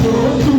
Don't be